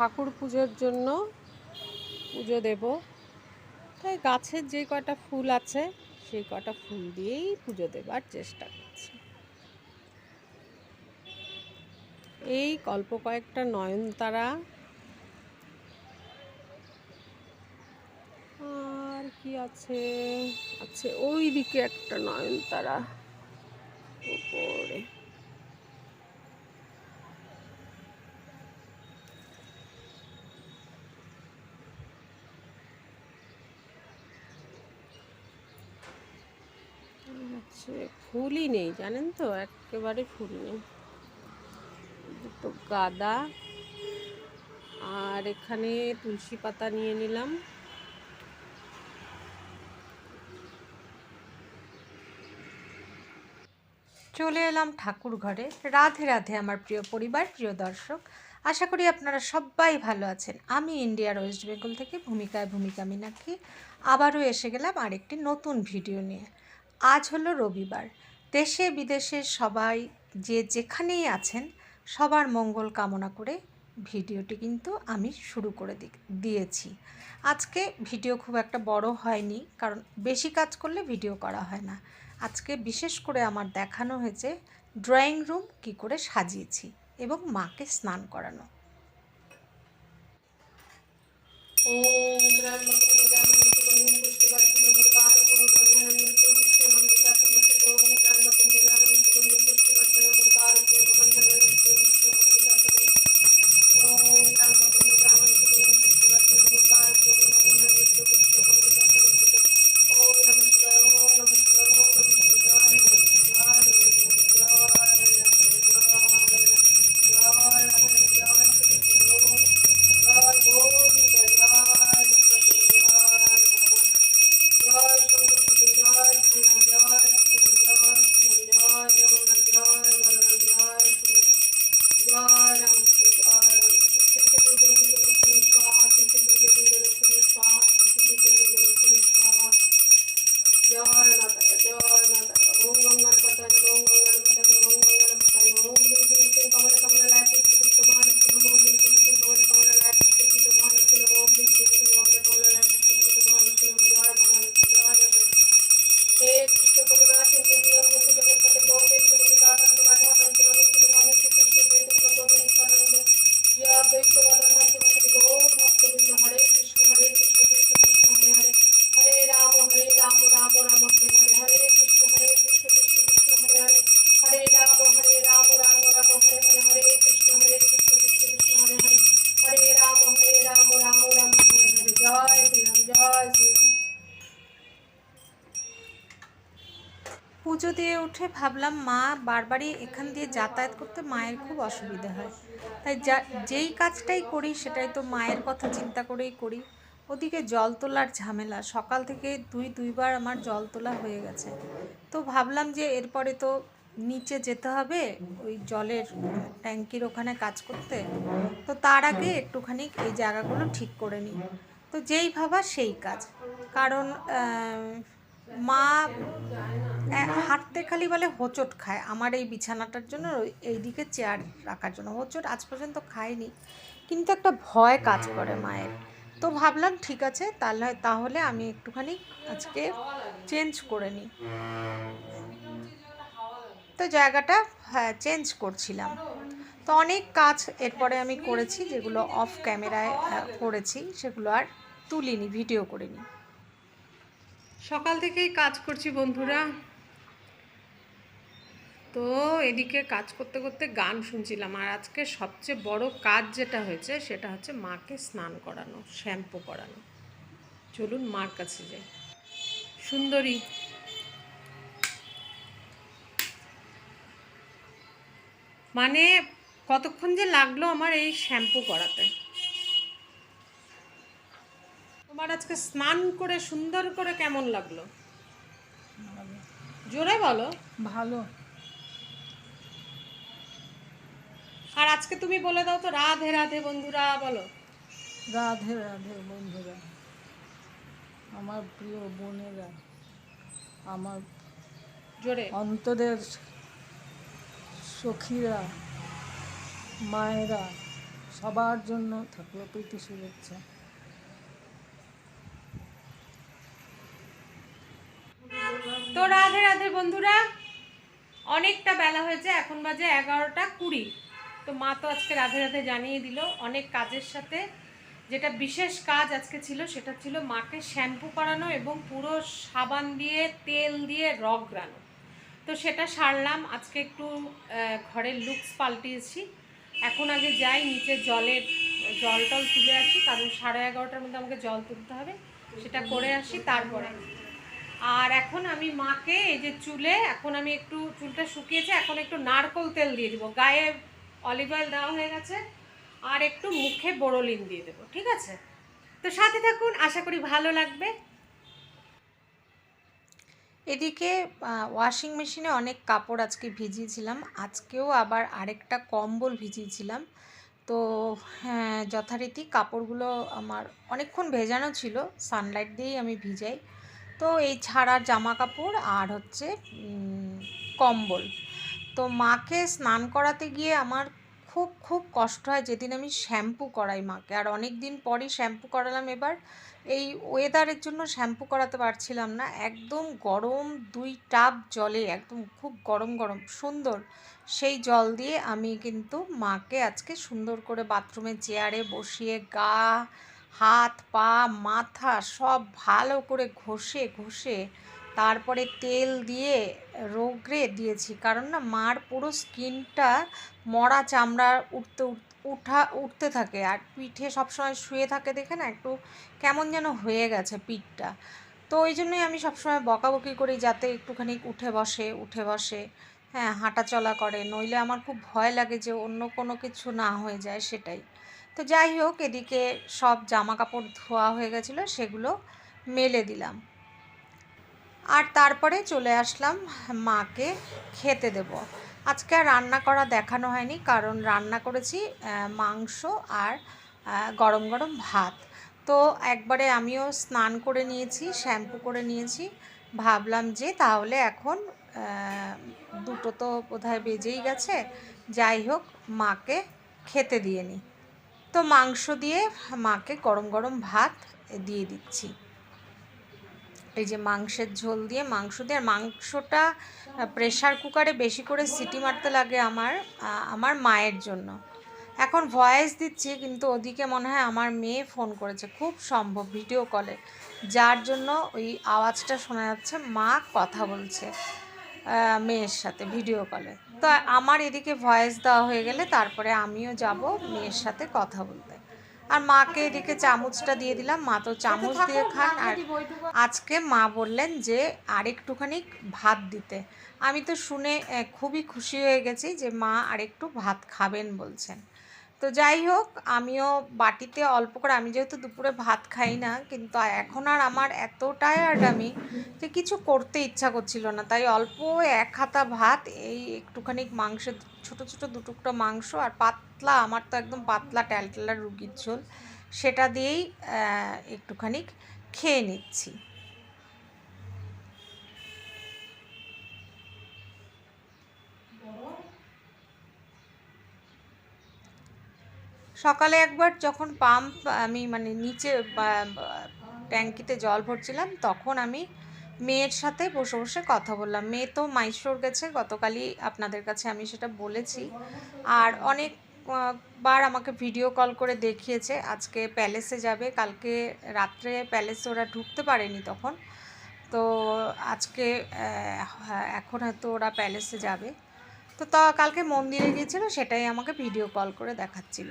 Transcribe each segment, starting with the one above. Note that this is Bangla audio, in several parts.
ঠাকুর পুজোর জন্য পুজো দেব। তাই গাছের যে কটা ফুল আছে, সেই কটা ফুল দিয়েই পুজো দেবার চেষ্টা করছি। এই অল্প কয়েকটা নয়নতারা। আর কি আছে? আছে ওই দিকে একটা নয়নতারা। উপরে আছে ফুলই নেই, জানেন তো? একেবারে ফুল নেই। দুটো গাদা আর এখানে তুলসী পাতা নিয়ে নিলাম। চলে এলাম ঠাকুর ঘরে। রাধে রাধে আমার প্রিয় পরিবার, প্রিয় দর্শক। আশা করি আপনারা সবাই ভালো আছেন। আমি ইন্ডিয়ার ওয়েস্ট বেঙ্গল থেকে ভূমিকায় ভূমিকা মিনাক্ষী। আবারও এসে গেলাম আরেকটি নতুন ভিডিও নিয়ে। আজ হলো রবিবার। দেশে বিদেশে সবাই যে যেখানেই আছেন, সবার মঙ্গল কামনা করে ভিডিওটি কিন্তু আমি শুরু করে দিয়েছি। আজকে ভিডিও খুব একটা বড় হয়নি, কারণ বেশি কাজ করলে ভিডিও করা হয় না। আজকে বিশেষ করে আমার দেখানো হয়েছে ড্রয়িং রুম কি করে সাজিয়েছি এবং মাকে স্নান করানো। ওম ভাবলাম মা বারবারই এখান দিয়ে যাতায়াত করতে মায়ের খুব অসুবিধা হয়। তাই যা, যেই কাজটাই করি সেটাই তো মায়ের কথা চিন্তা করেই করি। ওদিকে জল তোলার ঝামেলা, সকাল থেকে দুই, দুইবার আমার জল তোলা হয়ে গেছে। তো ভাবলাম যে এরপরে তো নিচে যেতে হবে, ওই জলের ট্যাঙ্কির ওখানে কাজ করতে। তো তার আগে একটুখানি এই জায়গাগুলো ঠিক করে নিই। তো যেই ভাবা সেই কাজ। কারণ মা হাঁটতে খালি বলে হোঁচট খায়। আমার এই বিছানাটার জন্য এইদিকে চেয়ার রাখার জন্য। হোঁচট আজ পর্যন্ত খায়নি। কিন্তু একটা ভয় কাজ করে মায়ের। তো ভাবলাম, ঠিক আছে, তাহলে তাহলে আমি একটুখানি আজকে চেঞ্জ করে নিই। তো জায়গাটা হ্যাঁ চেঞ্জ করছিলাম। তো অনেক কাজ এরপরে আমি করেছি, যেগুলো অফ ক্যামেরায় করেছি, সেগুলো আর তুলিনি, ভিডিও করিনি। সকাল থেকেই কাজ করছি বন্ধুরা। তো এদিকে কাজ করতে করতে গান শুনছিলাম। আর আজকে সবচেয়ে বড় কাজ যেটা হয়েছে সেটা হচ্ছে মাকে স্নান করানো শ্যাম্পু করানো। চলুন মার কাছে যাই। সুন্দরী। মানে কতক্ষণ যে লাগল আমার এই শ্যাম্পু করাতে। তোমার আজকে স্নান করে সুন্দর করে কেমন লাগল? জোরে বলো। ভালো। আর আজকে তুমি বলে দাও তো রাধে রাধে বন্ধুরা বলো। রাধে রাধে বন্ধুরা আমার প্রিয় বোনেরা আমার জোরে। অন্তরের সখীরা মায়েরা সবার জন্য থাকল প্রীতি শুভেচ্ছা। তো রাধে রাধে বন্ধুরা অনেকটা বেলা হয়েছে এখন বাজে এগারোটা কুড়ি। তো মা তো আজকে রাধে রাধে জানিয়ে দিল অনেক কাজের সাথে। যেটা বিশেষ কাজ আজকে ছিল সেটা ছিল মাকে শ্যাম্পু করানো এবং পুরো সাবান দিয়ে, তেল দিয়ে রগড়ানো তো সেটা সারলাম, আজকে একটু ঘরের লুকস পাল্টিয়েছি। এখন আগে যাই, নিচে জলের, জল টল তুলে আসি, কারণ সাড়ে এগারোটার মধ্যে আমাকে জল তুলতে হবে, সেটা করে আসি তারপরে। আর এখন আমি মাকে এই যে চুলে, এখন আমি একটু চুলটা শুকিয়েছে, এখন একটু নারকোল তেল দিয়ে দিব। গায়ে অলিভ অয়েল দেওয়া হয়ে গেছে, আর একটু মুখে বোরোলিন দিয়ে দেবো, ঠিক আছে? তো সাথে থাকুন, আশা করি ভালো লাগবে। এদিকে ওয়াশিং মেশিনে অনেক কাপড় আজকে ভিজিয়েছিলাম, আজকেও আবার আরেকটা কম্বল ভিজিয়েছিলাম। তো হ্যাঁ যথারীতি কাপড়গুলো আমার অনেকক্ষণ ভেজানো ছিল সানলাইট দিয়েই আমি ভিজাই। তো এই ছাড়া জামা কাপড় আর হচ্ছে কম্বল। তো মাকে স্নান করাতে গিয়ে আমার খুব খুব কষ্ট হয়। যেদিন আমি শ্যাম্পু করাই মাকে। আর অনেক দিন পরই শ্যাম্পু করালাম এবার। এই ওয়েদারের জন্য শ্যাম্পু করাতে পারছিলাম না। একদম গরম দুই টাব জলে, একদম খুব গরম গরম, সুন্দর সেই জল দিয়ে আমি কিন্তু মাকে আজকে সুন্দর করে বাথরুমের চেয়ারে বসিয়ে গা, হাত, পা, মাথা সব ভালো করে ঘষে ঘষে তারপরে তেল দিয়ে, রোগড়ে দিয়েছি। কারণ না, মার পুরো স্কিনটা মরা চামড়া উঠতে উঠ- উঠা, উঠতে থাকে। আর পিঠে সবসময় শুয়ে থাকে দেখে না, একটু কেমন যেন হয়ে গেছে পিঠটা। তো ওই জন্যই আমি সবসময় বকাবকি করি যাতে একটুখানি উঠে বসে উঠে বসে। হ্যাঁ হাঁটা চলা করে। নইলে আমার খুব ভয় লাগে যে অন্য কোনো কিছু না হয়ে যায় সেটাই। তো যাই হোক, এদিকে সব জামা কাপড় ধোয়া হয়ে গেছিল, সেগুলো মেলে দিলাম। আর তারপরে চলে আসলাম মাকে খেতে দেব। আজকে আর রান্না করা দেখানো হয়নি, কারণ রান্না করেছি মাংস আর গরম গরম ভাত। তো একবারে আমিও স্নান করে নিয়েছি, শ্যাম্পু করে নিয়েছি। ভাবলাম যে তাহলে এখন দুটো তো বোধহয় বেজেই গেছে, যাই হোক মাকে খেতে দিয়ে নিই তো মাংস দিয়ে মাকে গরম গরম ভাত দিয়ে দিচ্ছি। এই যে মাংসের ঝোল দিয়ে মাংস দিয়ে, আর মাংসটা প্রেশার কুকারে বেশি করে সিটি মারতে লাগে আমার আমার মায়ের জন্য। এখন ভয়েস দিচ্ছি, কিন্তু ওদিকে মনে হয় আমার মেয়ে ফোন করেছে, খুব সম্ভব ভিডিও কলে যার জন্য ওই আওয়াজটা শোনা যাচ্ছে, মা কথা বলছে মেয়ের সাথে ভিডিও কলে তো আমার এদিকে ভয়েস দেওয়া হয়ে গেলে তারপরে আমিও যাব মেয়ের সাথে কথা বলতে। আর মাকে এদিকে চামচটা দিয়ে দিলাম। মা তো চামচ দিয়ে খান। আর আজকে মা বললেন যে আরেকটুখানি ভাত দিতে। আমি তো শুনে খুবই খুশি হয়ে গেছি যে মা আরেকটু ভাত খাবেন বলছেন। তো যাই হোক, আমিও বাটিতে অল্প করে, আমি যেহেতু দুপুরে ভাত খাই না, কিন্তু এখন আর আমার এত টায়ার্ড আমি যে কিছু করতে ইচ্ছা করছিল না। তাই অল্প এক হাতা ভাত, এই একটুখানি মাংসের, ছোট ছোট দুটুকটো মাংস আর পাতলা, আমার তো একদম পাতলা ট্যালটেলা রুগীর ঝোল, সেটা দিয়েই একটুখানি খেয়ে নিচ্ছি। সকালে একবার যখন পাম্প আমি মানে নিচে ট্যাঙ্কিতে জল ভরছিলাম, তখন আমি মেয়ের সাথে বসে বসে কথা বললাম। মেয়ে তো মাইশোর গেছে, গতকালই আপনাদের কাছে আমি সেটা বলেছি। আর অনেক বার আমাকে ভিডিও কল করে দেখিয়েছে, আজকে প্যালেসে যাবে, কালকে রাত্রে প্যালেসে ওরা ঢুকতে পারেনি তখন। তো আজকে এখন হয়তো ওরা প্যালেসে যাবে। তো তা, কালকে মন্দিরে গিয়েছিল, সেটাই আমাকে ভিডিও কল করে দেখাচ্ছিল।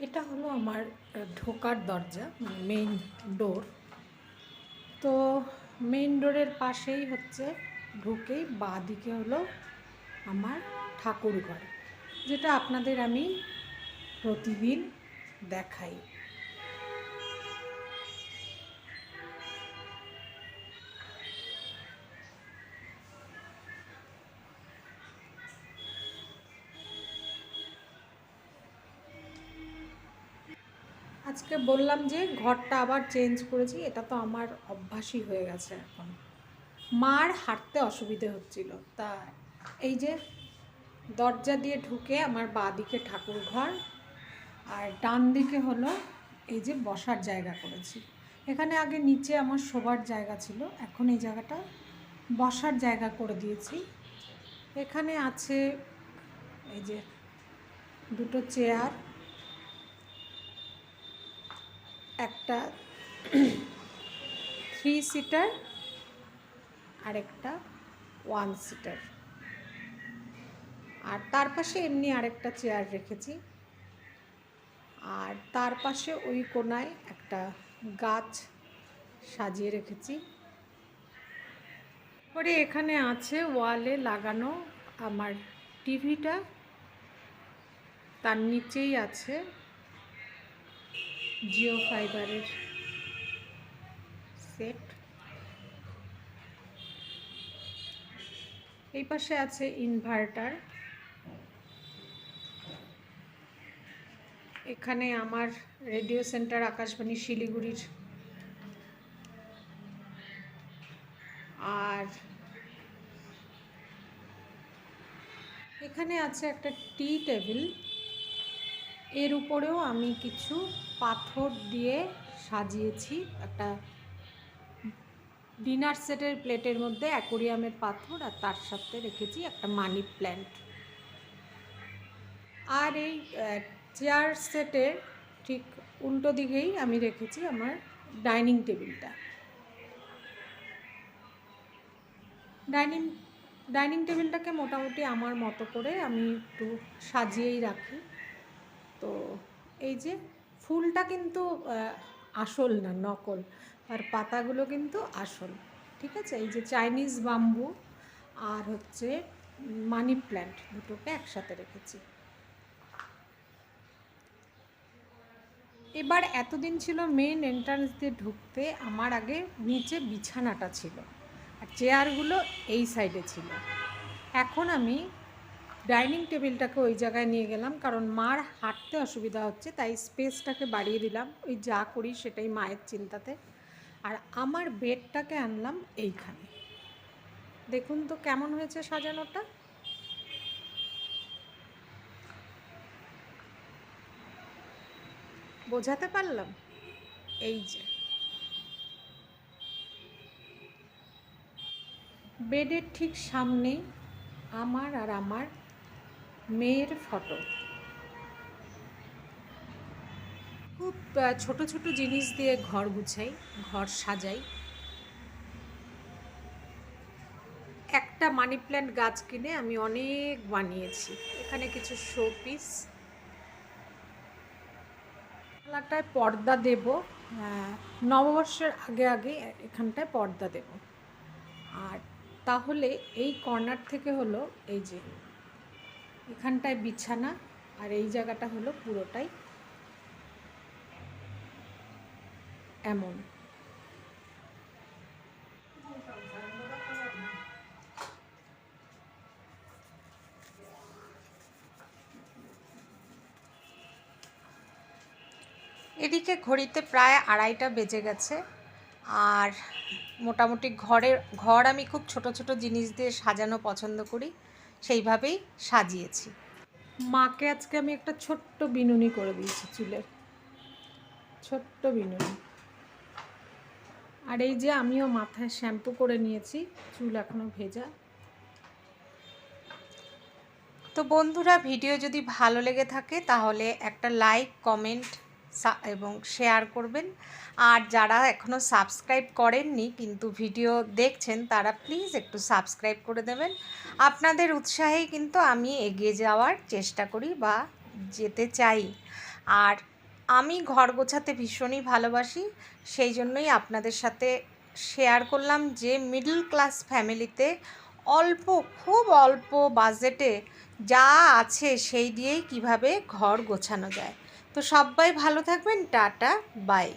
এটা হলো আমার ঢোকার দরজা মানে মেইন ডোর তো মেইন ডোরের পাশেই হচ্ছে, ঢুকেই বাঁ দিকে হলো আমার ঠাকুর ঘর যেটা আপনাদের আমি প্রতিদিন দেখাই। আজকে বললাম যে ঘরটা আবার চেঞ্জ করেছি, এটা তো আমার অভ্যাসই হয়ে গেছে এখন। মার হাঁটতে অসুবিধে হচ্ছিল, তা এই যে দরজা দিয়ে ঢুকে আমার বাঁ দিকে ঠাকুর ঘর আর ডান দিকে হলো এই যে বসার জায়গা করেছি। এখানে আগে নিচে আমার শোবার জায়গা ছিল, এখন এই জায়গাটা বসার জায়গা করে দিয়েছি। এখানে আছে এই যে দুটো চেয়ার একটা থ্রি সিটার আর একটা ওয়ান সিটার। আর তার পাশে এমনি আরেকটা চেয়ার রেখেছি। আর তার পাশে ওই কোনায় একটা গাছ সাজিয়ে রেখেছি। পরে এখানে আছে ওয়ালে লাগানো আমার টিভিটা। তার নিচেই আছে জিও ফাইবারের সেট। এই পাশে আছে ইনভার্টার। এখানে আমার রেডিও সেন্টার আকাশবাণী শিলিগুড়ির। আর এখানে আছে একটা টি টেবিল। এর উপরেও আমি কিছু পাথর দিয়ে সাজিয়েছি। একটা ডিনার সেটের প্লেটের মধ্যে অ্যাকোরিয়ামের পাথর আর তার সাথে রেখেছি একটা মানি প্ল্যান্ট আর এই চেয়ার সেটের ঠিক উল্টো দিকেই আমি রেখেছি আমার ডাইনিং টেবিলটা ডাইনিং ডাইনিং টেবিলটাকে মোটামুটি আমার মতো করে আমি একটু সাজিয়েই রাখি। তো এই যে ফুলটা কিন্তু আসল না, নকল। আর পাতাগুলো কিন্তু আসল, ঠিক আছে? এই যে চাইনিজ বাম্বু আর হচ্ছে মানি প্ল্যান্ট দুটোকে একসাথে রেখেছি। এবার এতদিন ছিল মেন এন্ট্রান্স দিয়ে ঢুকতে, আমার আগে নিচে বিছানাটা ছিল আর চেয়ারগুলো এই সাইডে ছিল। এখন আমি ডাইনিং টেবিলটাকে ওই জায়গায় নিয়ে গেলাম, কারণ মার হাঁটতে অসুবিধা হচ্ছে, তাই স্পেসটাকে বাড়িয়ে দিলাম। ওই যা করি সেটাই মায়ের চিন্তাতে। আর আমার বেডটাকে আনলাম এইখানে। দেখুন তো কেমন হয়েছে সাজানোটা। বোঝাতে পারলাম? এই যে। বেডের ঠিক সামনেই আমার আর আমার মেয়ের ফটো। খুব ছোট ছোট জিনিস দিয়ে ঘর গুছাই, ঘর সাজাই। একটা মানি প্ল্যান্ট গাছ কিনে আমি অনেক বানিয়েছি। এখানে কিছু শো পিস খেলাটায় পর্দা দেব নববর্ষের আগে আগে এখানটায় পর্দা দেব। আর তাহলে এই কর্নার থেকে হলো এই যে এখানটায় বিছানা আর এই জায়গাটা হলো পুরোটাই এমন। এদিকে ঘড়িতে প্রায় আড়াইটা বেজে গেছে আর মোটামুটি ঘরের, ঘর আমি খুব ছোট ছোট জিনিস দিয়ে সাজানো পছন্দ করি। সেইভাবেই সাজিয়েছি। মাকে আজকে আমি একটা ছোট্ট বিনুনি করে দিয়েছি চুলের। ছোট্ট বিনুনি। আর এই যে আমিও মাথায় শ্যাম্পু করে নিয়েছি চুল এখনও ভেজা। তো বন্ধুরা ভিডিও যদি ভালো লেগে থাকে তাহলে একটা লাইক কমেন্ট এবং শেয়ার করবেন। আর যারা এখনও সাবস্ক্রাইব করেননি, কিন্তু ভিডিও দেখছেন, তারা প্লিজ একটু সাবস্ক্রাইব করে দেবেন। আপনাদের উৎসাহেই কিন্তু আমি এগিয়ে যাওয়ার চেষ্টা করি বা যেতে চাই। আর আমি ঘর গোছাতে ভীষণই ভালোবাসি, সেই জন্যই আপনাদের সাথে শেয়ার করলাম যে মিডল ক্লাস ফ্যামিলিতে অল্প, খুব অল্প বাজেটে যা আছে সেই দিয়েই কীভাবে ঘর গোছানো যায়। তো সবাই ভালো থাকবেন টাটা বাই।